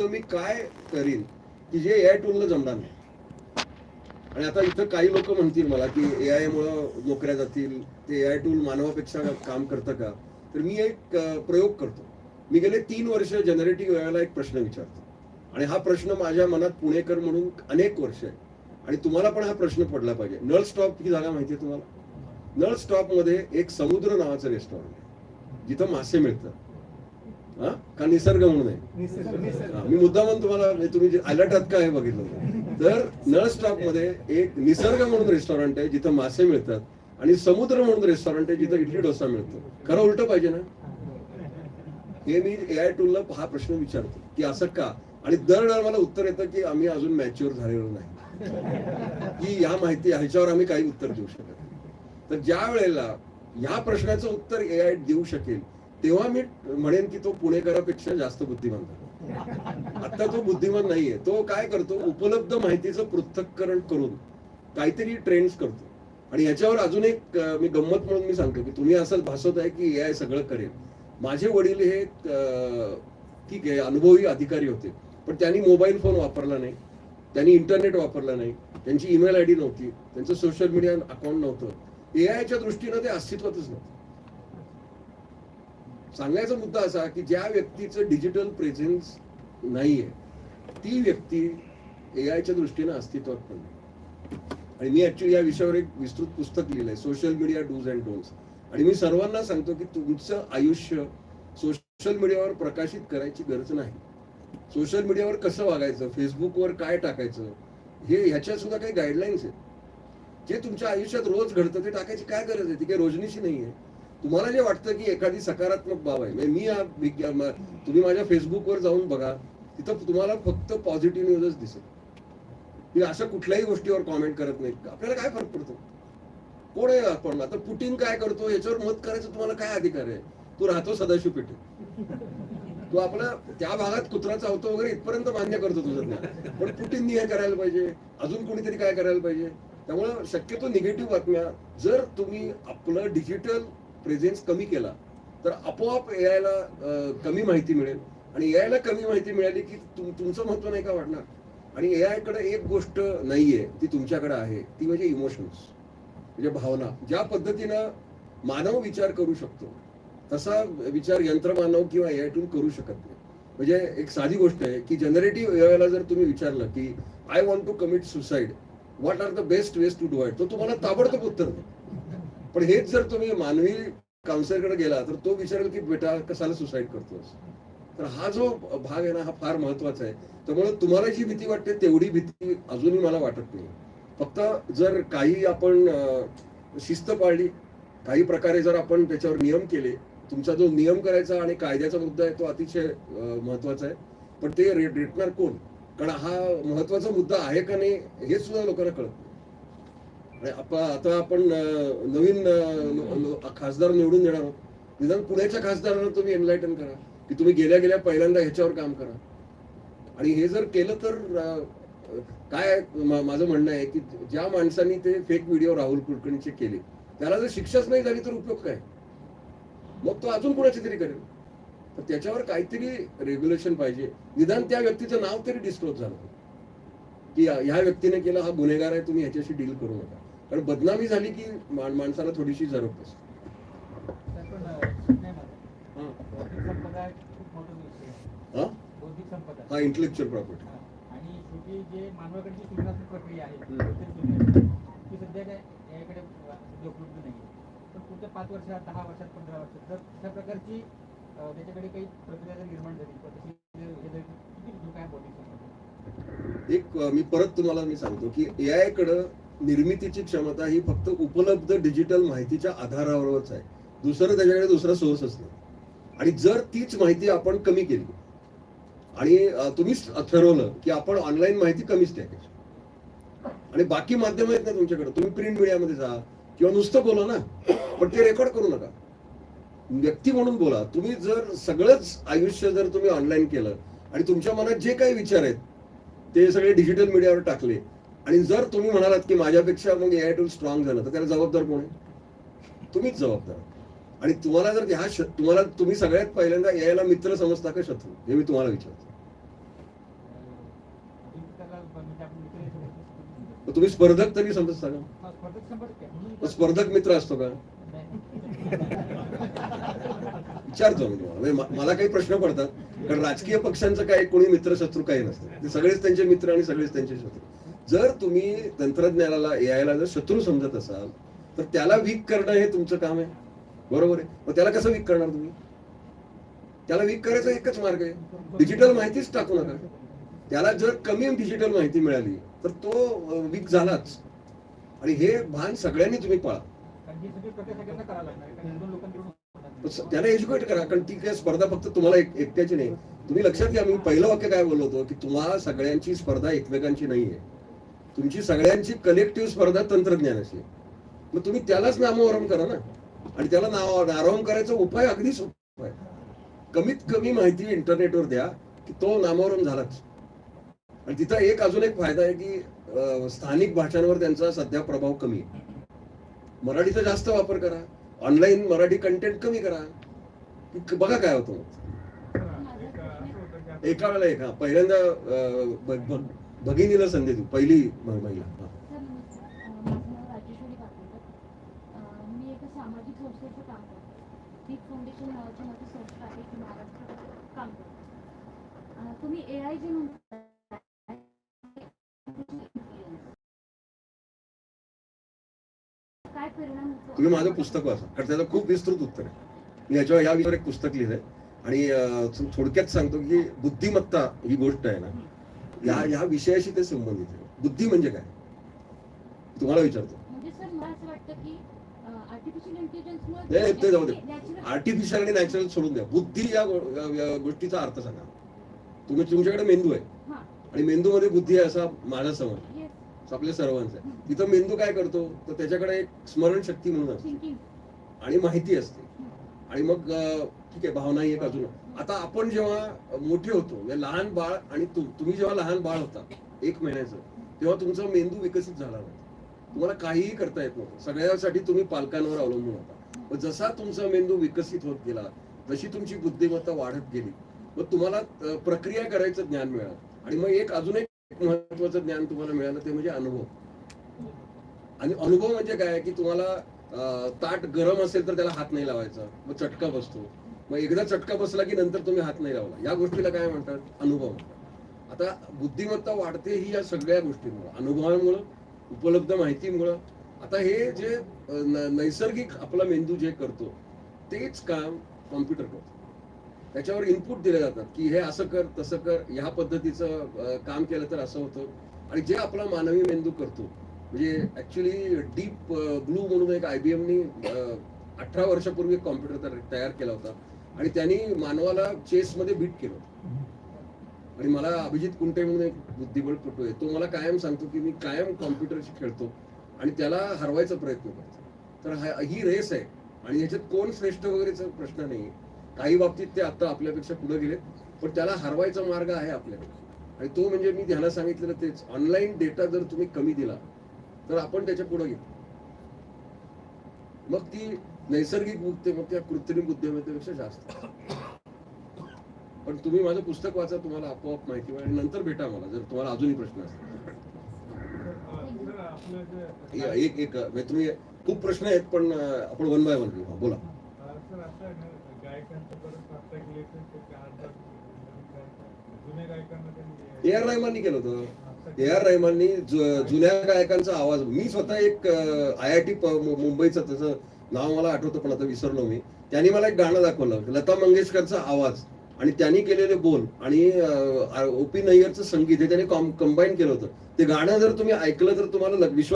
तर मी काय करीन की जे ए आय टूलला जमणार नाही. आणि आता इथं काही लोक म्हणतील मला की ए आय मुळे नोकऱ्या जातील ते ए आय टूल मानवापेक्षा काम करतं का? तर मी एक प्रयोग करतो. मी गेले तीन वर्ष जनरेटिव्ह वेळेला एक प्रश्न विचारतो. आणि हा प्रश्न माझ्या मनात पुणेकर म्हणून अनेक वर्ष आहे. आणि तुम्हाला पण हा प्रश्न पडला पाहिजे. नळ स्टॉप ही जागा माहिती आहे तुम्हाला? नळ स्टॉपमध्ये एक समुद्र नावाचं रेस्टॉरंट आहे. जिथं मासे मिळतात. हा? का निसर्ग म्हणून आहे? मी मुद्दा म्हणून तुम्हाला म्हणजे तुम्ही अलर्ट आहात का हे बघितलं तर नळ स्टॉपमध्ये एक निसर्ग म्हणून रेस्टॉरंट आहे जिथं मासे मिळतात आणि समुद्र म्हणून रेस्टॉरंट आहे जिथं इडली डोसा मिळतो. खरं उलट पाहिजे ना? हे मी ए आय टूलला हा प्रश्न विचारतो की असं का? आणि दर वेळेला मला उत्तर येतं की आम्ही अजून मॅच्युअर झालेलो नाही. की या माहिती ह्याच्यावर आम्ही काही उत्तर देऊ शकत. तर ज्या वेळेला या प्रश्नाचं उत्तर ए आय देऊ शकेल तेव्हा मी म्हणेन की तो पुणेकरापेक्षा जास्त बुद्धिमान झाला. आता तो बुद्धिमान नाहीये. तो काय करतो? उपलब्ध माहितीचं पृथक्करण करून काहीतरी ट्रेंड्स करतो. आणि याच्यावर अजून एक मी गंमत म्हणून मी सांगतो की तुम्ही असं भासवत आहे की ए आय सगळं करेल. माझे वडील हे ठीक आहे अनुभवी अधिकारी होते. पण त्यांनी मोबाईल फोन वापरला नाही. त्यांनी इंटरनेट वापरला नाही. त्यांची ईमेल आय डी नव्हती. त्यांचं सोशल मीडिया अकाउंट नव्हतं. ए दृष्टीनं ते अस्तित्वातच नव्हतं. सांगायचा मुद्दा असा की ज्या व्यक्तीचं डिजिटल प्रेझेन्स नाहीये ती व्यक्ती ए आयच्या दृष्टीनं अस्तित्वात पण नाही. आणि मी ऍक्च्युली या विषयावर एक विस्तृत पुस्तक लिहिलंय social media dos and don'ts आणि मी सर्वांना सांगतो की तुमचं आयुष्य सोशल मीडियावर प्रकाशित करायची गरज नाही. सोशल मीडियावर कसं वागायचं फेसबुकवर काय टाकायचं हे ह्याच्या सुद्धा काही गाईडलाईन्स आहेत. जे तुमच्या आयुष्यात रोज घडतं ते टाकायची काय गरज आहे? ती काही रोजनीशी नाही आहे तुम्हाला जे वाटतं की एखादी सकारात्मक बाब आहे म्हणजे मी हा तुम्ही माझ्या फेसबुकवर जाऊन बघा तिथं तुम्हाला फक्त पॉझिटिव्ह न्यूजच दिसेल. मी अशा कुठल्याही गोष्टीवर कॉमेंट करत नाही. आपल्याला काय फरक पडतो? कोण आहे आपण? आता पुटीन काय करतो? याच्यावर मत करायचं तुम्हाला काय अधिकार आहे? तू राहतो सदाशिव पेठे. तू आपला त्या भागात कुत्रा चावतो वगैरे इथपर्यंत मान्य करतो तुझं ज्ञान. पण पुटींनी हे करायला पाहिजे. अजून कोणीतरी काय करायला पाहिजे? त्यामुळं शक्यतो निगेटिव्ह बातम्या जर तुम्ही आपलं डिजिटल प्रेझेन्स कमी केला तर आपोआप ए ला कमी माहिती मिळेल. आणि ए ला कमी माहिती मिळाली की तुम- तुमचं महत्त्व नाही का वाढणार? आणि ए कडे एक गोष्ट नाहीये ती तुमच्याकडे आहे ती म्हणजे इमोशन्स म्हणजे भावना. ज्या पद्धतीनं मानव विचार करू शकतो तसा विचार यंत्रमानव किंवा ए टून करू शकत नाही. म्हणजे एक साधी गोष्ट आहे की जनरेटिव्ह एआयला जर तुम्ही विचारलं की I want to commit suicide what are the best ways to do it तो तुम्हाला ताबडतोब उत्तर देईल पण हेच जर तुम्ही मानवी काउन्सिलरकडे गेला तर तो विचारेल की बेटा कशाला सुसाईड करतोस? तर हा जो भाग आहे ना हा फार महत्त्वाचा आहे. त्यामुळे तुम्हाला जी भीती वाटते तेवढी भीती अजूनही मला वाटत नाही. फक्त जर काही आपण शिस्त पाळली काही प्रकारे जर आपण त्याच्यावर नियम केले तुमचा जो नियम करायचा आणि कायद्याचा मुद्दा आहे तो अतिशय महत्त्वाचा आहे. पण ते रेटणार कोण? कारण हा महत्त्वाचा मुद्दा आहे का नाही हे सुद्धा लोकांना कळत नाही. आणि आपण आता आपण नवीन खासदार निवडून देणार आहोत. निदान पुण्याच्या खासदारांना तुम्ही एनलायटन करा की तुम्ही गेल्या गेल्या पहिल्यांदा ह्याच्यावर काम करा. आणि हे जर केलं तर काय माझं म्हणणं आहे की ज्या माणसांनी ते फेक व्हिडिओ राहुल कुलकर्णीचे केले त्याला जर शिक्षाच नाही झाली तर उपयोग काय? मग तो अजून कुणाची तरी करेल. तर त्याच्यावर काहीतरी रेग्युलेशन पाहिजे. निदान त्या व्यक्तीचं नाव तरी डिस्क्लोज झालं. की ह्या व्यक्तीने केलं हा गुन्हेगार आहे तुम्ही ह्याच्याशी डील करू नका. कारण बदनामी झाली की माणसाला थोडीशी जरब बसते तर पण, अं, सिनेमात हा. इंटेलेक्च्युअल प्रॉपर्टी पाच वर्षात दहा वर्षात पंधरा वर्षात जर अशा प्रकारची त्याच्याकडे काही प्रक्रिया जर निर्माण झाली एक मी परत तुम्हाला मी सांगतो की एआय कडं निर्मितीची क्षमता ही फक्त उपलब्ध डिजिटल माहितीच्या आधारावरच आहे. दुसरं त्याच्याकडे दुसरा सोर्सच नाही. आणि जर तीच माहिती आपण कमी केली आणि तुम्हीच ठरवलं की आपण ऑनलाईन माहिती कमीच टाकायची. आणि बाकी माध्यम आहेत ना तुमच्याकडे तुम्ही प्रिंट मीडियामध्ये जा किंवा नुसतं बोला ना पण ते रेकॉर्ड करू नका. व्यक्ती म्हणून बोला तुम्ही जर सगळंच आयुष्य जर तुम्ही ऑनलाईन केलं आणि तुमच्या मनात जे काही विचार आहेत ते सगळे डिजिटल मीडियावर टाकले आणि जर तुम्ही म्हणालात की माझ्यापेक्षा मग ए आय टूल स्ट्रॉंग झालं तर त्याला जबाबदार कोण आहे? तुम्हीच जबाबदार आणि तुम्हाला जर ह्या तुम्हाला तुम्ही सगळ्यात पहिल्यांदा ए ला मित्र समजता का शत्रू? हे मी तुम्हाला विचारतो. तुम्ही स्पर्धक तरी समजता का? स्पर्धक मित्र असतो का? विचारतो मी तुम्हाला. म्हणजे मला काही प्रश्न पडतात कारण राजकीय पक्षांचं काय कोणी मित्र शत्रू काही नसतं. ते सगळेच त्यांचे मित्र आणि सगळेच त्यांचे शत्रू. जर तुम्ही तंत्रज्ञानाला यायला जर शत्रू समजत असाल तर त्याला वीक करणं हे तुमचं काम आहे. बरोबर आहे? मग त्याला कसं वीक करणार तुम्ही? त्याला वीक करायचा एकच मार्ग आहे. डिजिटल माहितीच टाकू नका. त्याला जर कमी डिजिटल माहिती मिळाली तर तो वीक झालाच. आणि हे भान सगळ्यांनी तुम्ही पाळा. त्याला एज्युकेट करा कारण ती काय स्पर्धा फक्त तुम्हाला एकट्याची नाही. तुम्ही लक्षात घ्या मी पहिलं वाक्य काय बोललो होतो की तुम्हाला सगळ्यांची स्पर्धा एकमेकांची नाहीये. तुमची सगळ्यांची कलेक्टिव्ह स्पर्धा तंत्रज्ञानाची. मग तुम्ही त्यालाच नामोहरम करा ना. आणि त्याला नाव नामोहरम करायचा उपाय अगदी सोपा आहे. कमीत कमी माहिती इंटरनेटवर द्या की तो नामोहरम झालाच. आणि तिथं एक अजून एक फायदा आहे की स्थानिक भाषांवर त्यांचा सध्या प्रभाव कमी आहे. मराठीचा जास्त वापर करा. ऑनलाईन मराठी कंटेंट कमी करा. बघा काय होतं. एका वेळेला एक पहिल्यांदा भगिनीला संधी देऊ पहिली महिला. तुम्ही ए आय जे माझं पुस्तक वाचा कारण त्याचं खूप विस्तृत उत्तर आहे. मी याच्यावर या विषयावर एक पुस्तक लिहिलंय. आणि थोडक्यात सांगतो की बुद्धिमत्ता ही गोष्ट आहे ना या या विषयाशी ते संबंधित आहे. बुद्धी म्हणजे काय? तुम्हाला विचारतो. म्हणजे नाही, ते जाऊ दे. आर्टिफिशियल आणि नॅचरल सोडून द्या. बुद्धी या गोष्टीचा अर्थ सांगा. तुम्ही तुमच्याकडे मेंदू आहे. हां. आणि मेंदूमध्ये बुद्धी आहे असा माझा समज आपल्या सर्वांचा आहे. तिथं मेंदू काय करतो? तर त्याच्याकडे एक स्मरणशक्ती म्हणून असते. आणि माहिती असते. आणि मग ठीक आहे भावना एक अजून आता आपण जेव्हा मोठे होतो म्हणजे लहान बाळ आणि तू तुम्ही जेव्हा लहान बाळ होता एक महिन्याचं तेव्हा तुमचा मेंदू विकसित झाला नव्हता तुम्हाला काहीही करता येत नव्हतं. सगळ्यासाठी तुम्ही पालकांवर अवलंबून होता. मग जसा तुमचा मेंदू विकसित होत गेला जशी तुमची बुद्धिमत्ता वाढत गेली. मग तुम्हाला प्रक्रिया करायचं ज्ञान मिळालं. आणि मग एक अजून एक महत्वाचं ज्ञान तुम्हाला मिळालं ते म्हणजे अनुभव. आणि अनुभव म्हणजे काय की तुम्हाला ताट गरम असेल तर त्याला हात नाही लावायचा. मग चटका बसतो. मग एकदा चटका बसला की नंतर तुम्ही हात नाही लावला. या गोष्टीला काय म्हणतात? अनुभव. आता बुद्धिमत्ता वाढते ही या सगळ्या गोष्टींमुळे अनुभवांमुळं उपलब्ध माहितीमुळं. आता हे जे नैसर्गिक आपला मेंदू जे करतो तेच काम कॉम्प्युटर करतो. त्याच्यावर इनपुट दिले जातात की हे असं कर तसं कर. ह्या पद्धतीचं काम केलं तर असं होतं. आणि जे आपला मानवी मेंदू करतो म्हणजे ऍक्च्युली डीप ब्लू म्हणून एक आयबीएमनी अठरा वर्षापूर्वी कॉम्प्युटर तयार केला होता. आणि त्यांनी मानवाला चेसमध्ये बीट केलं. आणि मला अभिजित कुंटे म्हणून एक बुद्धिबळपटू आहे तो मला कायम सांगतो की मी कायम कॉम्प्युटरशी खेळतो आणि त्याला हरवायचा प्रयत्न करतो. तर ही रेस आहे. आणि ह्याच्यात कोण श्रेष्ठ वगैरेचा प्रश्न नाही. काही बाबतीत ते आता आपल्यापेक्षा पुढे गेलेत. पण त्याला हरवायचा मार्ग आहे आपल्याकडे. आणि तो म्हणजे मी ध्याना सांगितलेलं तेच. ऑनलाईन डेटा जर तुम्ही कमी दिला तर आपण त्याच्या पुढे घेऊ मग ती नैसर्गिक बुद्धिमत्ता कृत्रिम बुद्धिमत्तेपेक्षा जास्त. पण तुम्ही माझं पुस्तक वाचा तुम्हाला आपोआप माहिती मिळेल. नंतर भेटा मला जर तुम्हाला अजूनही प्रश्न असतील. एक एक म्हणजे तुम्ही खूप प्रश्न आहेत पण आपण वन बाय वन बोला. ए आर रहमाननी केलं होतं. ए आर रहमाननी जुन्या गायकांचा आवाज मी स्वतः एक आय आय टी मुंबईचं त्याचं नाव मला आठवतं पण आता विसरलो मी. त्यांनी मला एक गाणं दाखवलं लता मंगेशकरचा आवाज. आणि त्यांनी केलेले बोल आणि ओ पी नय्यरचं संगीत हे त्याने कॉम कंबाईन केलं होतं. ते गाणं जर तुम्ही ऐकलं तर तुम्हाला विश्वास